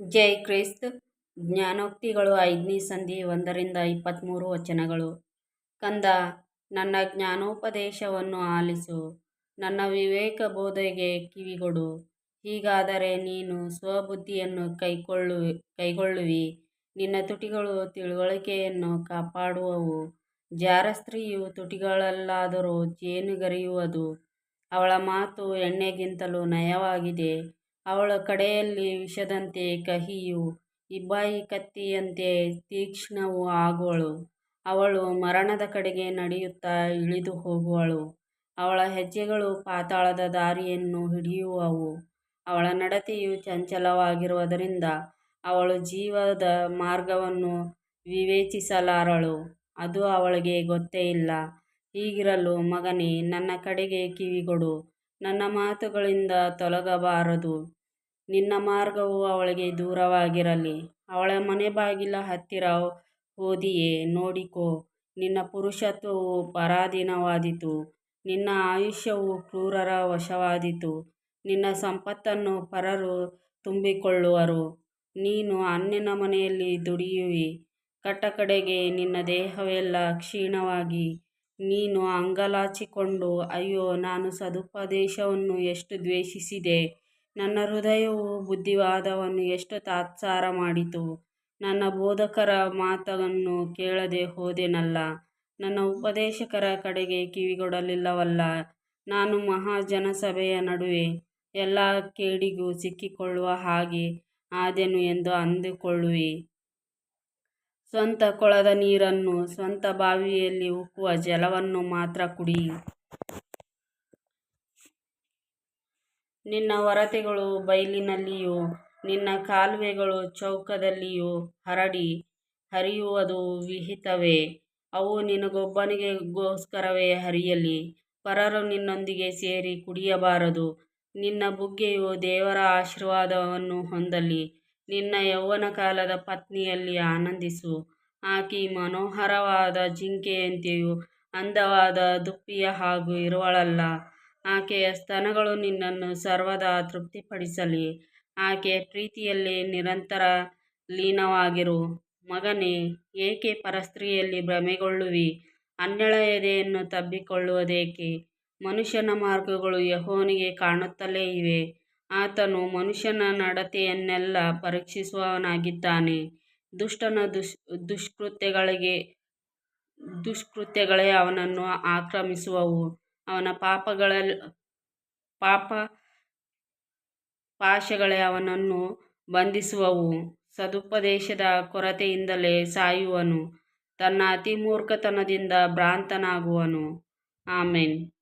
ಜೈ Christ. ಜ್ಞಾನೋಕ್ತಿಗಳು ಐದನೇ ಸಂಧಿ ಒಂದರಿಂದ ಇಪ್ಪತ್ತ್ಮೂರು ವಚನಗಳು. ಕಂದ, ನನ್ನ ಜ್ಞಾನೋಪದೇಶವನ್ನು ಆಲಿಸು. ನನ್ನ ವಿವೇಕ ಬೋಧೆಗೆ ಕಿವಿಗೊಡು. ಹೀಗಾದರೆ ನೀನು ಸ್ವಬುದ್ಧಿಯನ್ನು ಕೈಕೊಳ್ಳು, ಕೈಗೊಳ್ಳುವಿ. ನಿನ್ನ ತುಟಿಗಳು ತಿಳುವಳಿಕೆಯನ್ನು ಕಾಪಾಡುವವು. ಜಾರಸ್ತ್ರೀಯು ತುಟಿಗಳಲ್ಲಾದರೂ ಜೇನುಗರಿಯುವುದು. ಅವಳ ಮಾತು ಎಣ್ಣೆಗಿಂತಲೂ ನಯವಾಗಿದೆ. ಅವಳ ಕಡೆಯಲ್ಲಿ ವಿಷದಂತೆ ಕಹಿಯು, ಇಬ್ಬಾಯಿ ಕತ್ತಿಯಂತೆ ತೀಕ್ಷ್ಣವೂ ಆಗುವಳು ಅವಳು ಮರಣದ ಕಡೆಗೆ ನಡೆಯುತ್ತಾ ಇಳಿದು ಹೋಗುವಳು. ಅವಳ ಹೆಜ್ಜೆಗಳು ಪಾತಾಳದ ದಾರಿಯನ್ನು ಹಿಡಿಯುವವು. ಅವಳ ನಡತೆಯು ಚಂಚಲವಾಗಿರುವುದರಿಂದ ಅವಳು ಜೀವದ ಮಾರ್ಗವನ್ನು ವಿವೇಚಿಸಲಾರಳು. ಅದು ಅವಳಿಗೆ ಗೊತ್ತೇ ಇಲ್ಲ. ಹೀಗಿರಲು ಮಗನೇ, ನನ್ನ ಕಡೆಗೆ ಕಿವಿಗೊಡು. ನನ್ನ ಮಾತುಗಳಿಂದ ತೊಲಗಬಾರದು. ನಿನ್ನ ಮಾರ್ಗವು ಅವಳಿಗೆ ದೂರವಾಗಿರಲಿ. ಅವಳ ಮನೆ ಬಾಗಿಲ ಹತ್ತಿರ ಹೋದಿಯೇ, ನೋಡಿಕೋ. ನಿನ್ನ ಪುರುಷತ್ವವು ಪರಾಧೀನವಾದಿತು. ನಿನ್ನ ಆಯುಷ್ಯವು ಕ್ರೂರರ ವಶವಾದಿತು. ನಿನ್ನ ಸಂಪತ್ತನ್ನು ಪರರು ತುಂಬಿಕೊಳ್ಳುವರು. ನೀನು ಅನ್ಯನ ಮನೆಯಲ್ಲಿ ದುಡಿಯುವಿ. ಕಟ್ಟಕಡೆಗೆ ನಿನ್ನ ದೇಹವೆಲ್ಲ ಕ್ಷೀಣವಾಗಿ ನೀನು ಅಂಗಲಾಚಿಕೊಂಡು, ಅಯ್ಯೋ, ನಾನು ಸದುಪದೇಶವನ್ನು ಎಷ್ಟು ದ್ವೇಷಿಸಿದೆ. ನನ್ನ ಹೃದಯವು ಬುದ್ಧಿವಾದವನ್ನು ಎಷ್ಟು ತಾತ್ಸಾರ ಮಾಡಿತು. ನನ್ನ ಬೋಧಕರ ಮಾತನ್ನು ಕೇಳದೆ ಹೋದೆನಲ್ಲ. ನನ್ನ ಉಪದೇಶಕರ ಕಡೆಗೆ ಕಿವಿಗೊಡಲಿಲ್ಲವಲ್ಲ. ನಾನು ಮಹಾಜನಸಭೆಯ ನಡುವೆ ಎಲ್ಲ ಕೇಡಿಗೂ ಸಿಕ್ಕಿಕೊಳ್ಳುವ ಹಾಗೆ ಆದೆನು ಎಂದು ಅಂದುಕೊಳ್ಳುವಿ. ಸ್ವಂತ ಕೊಳದ ನೀರನ್ನು ಸ್ವಂತ ಬಾವಿಯಲ್ಲಿ ಉಕ್ಕುವ ಜಲವನ್ನು ಮಾತ್ರ ಕುಡಿ. ನಿನ್ನ ಒರತೆಗಳು ಬಯಲಿನಲ್ಲಿಯೂ, ನಿನ್ನ ಕಾಲುವೆಗಳು ಚೌಕದಲ್ಲಿಯೂ ಹರಡಿ ಹರಿಯುವುದು ವಿಹಿತವೇ. ಅವು ನಿನಗೊಬ್ಬನಿಗೋಸ್ಕರವೇ ಹರಿಯಲಿ. ಪರರು ನಿನ್ನೊಂದಿಗೆ ಸೇರಿ ಕುಡಿಯಬಾರದು. ನಿನ್ನ ಬುಗ್ಗೆಯು ದೇವರ ಆಶೀರ್ವಾದವನ್ನು ಹೊಂದಲಿ. ನಿನ್ನ ಯೌವನ ಕಾಲದ ಪತ್ನಿಯಲ್ಲಿ ಆನಂದಿಸು. ಆಕೆ ಮನೋಹರವಾದ ಜಿಂಕೆಯಂತೆಯೂ ಅಂದವಾದ ದುಪ್ಪಿಯ ಹಾಗೂ ಇರುವಳಲ್ಲ. ಆಕೆಯ ಸ್ತನಗಳು ನಿನ್ನನ್ನು ಸರ್ವದಾ ತೃಪ್ತಿಪಡಿಸಲಿ. ಆಕೆಯ ಪ್ರೀತಿಯಲ್ಲಿ ನಿರಂತರ ಲೀನವಾಗಿರು. ಮಗನೇ, ಏಕೆ ಪರಸ್ತ್ರೀಯಲ್ಲಿ ಭ್ರಮೆಗೊಳ್ಳುವಿ? ಅನ್ಯಳ ಎದೆಯನ್ನು ತಬ್ಬಿಕೊಳ್ಳುವುದೇಕೆ? ಮನುಷ್ಯನ ಮಾರ್ಗಗಳು ಯಹೋನಿಗೆ ಕಾಣುತ್ತಲೇ ಇವೆ. ಆತನು ಮನುಷ್ಯನ ನಡತೆಯನ್ನೆಲ್ಲ ಪರೀಕ್ಷಿಸುವವನಾಗಿದ್ದಾನೆ. ದುಷ್ಟನ ದುಷ್, ದುಷ್ಕೃತ್ಯಗಳಿಗೆ, ದುಷ್ಕೃತ್ಯಗಳೇ ಅವನನ್ನು ಆಕ್ರಮಿಸುವವು. ಅವನ ಪಾಪಗಳ ಪಾಪ ಪಾಶಗಳೇ ಅವನನ್ನು ಬಂಧಿಸುವವು. ಸದುಪದೇಶದ ಕೊರತೆಯಿಂದಲೇ ಸಾಯುವನು. ತನ್ನ ಅತಿಮೂರ್ಖತನದಿಂದ ಭ್ರಾಂತನಾಗುವನು. ಆಮೆನ್.